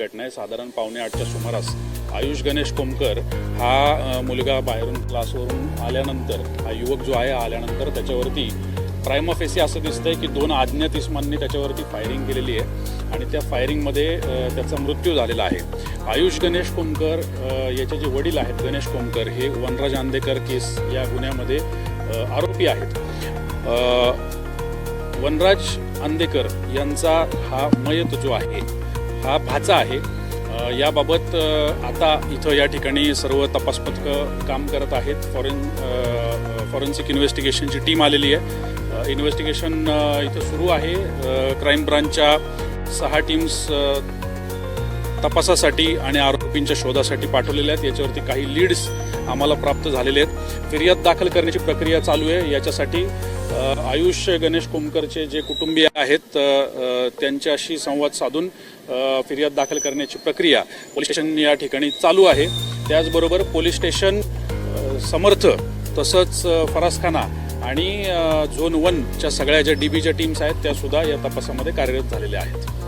घटना आहे. साधारण पावणे आठच्या सुमारास आयुष गणेश कोमकर हा मुलगा बाहेरून क्लासवरून आल्यानंतर हा युवक जो आहे आल्यानंतर त्याच्यावरती प्रायमा फेसी असं दिसतंय की दोन अज्ञात इस्मांनी त्याच्यावरती फायरिंग केलेली आहे आणि त्या फायरिंगमध्ये त्याचा मृत्यू झालेला आहे. आयुष गणेश कोमकर याचे जे वडील आहेत गणेश कोमकर हे वनराज आंदेकर केस या गुन्ह्यामध्ये आरोपी आहेत. वनराज आंदेकर यांचा हा मयत जो आहे हा भाचा आहे. याबाबत आता इथं या ठिकाणी सर्व तपास पथकं काम करत आहेत. फॉरेन फॉरेन्सिक इन्व्हेस्टिगेशनची टीम आलेली आहे. इन्व्हेस्टिगेशन इथं सुरू आहे. क्राईम ब्रांचच्या सहा टीम्स तपासासाठी आणि आरोपींच्या शोधासाठी पाठवलेल्या आहेत. याच्यावरती काही लीड्स आम्हाला प्राप्त झालेले आहेत. फिर्याद दाखल करण्याची प्रक्रिया चालू आहे. याच्यासाठी आयुष्य गणेश कोमकरचे जे कुटुंबीय आहेत त्यांच्याशी संवाद साधून फिर्याद दाखल करण्याची प्रक्रिया पोलीस स्टेशन या ठिकाणी चालू आहे. त्याचबरोबर पोलीस स्टेशन समर्थ तसंच फरासखाना आणि झोन वनच्या सगळ्या ज्या डी बीच्या टीम्स आहेत त्यासुद्धा या तपासामध्ये कार्यरत झालेल्या आहेत.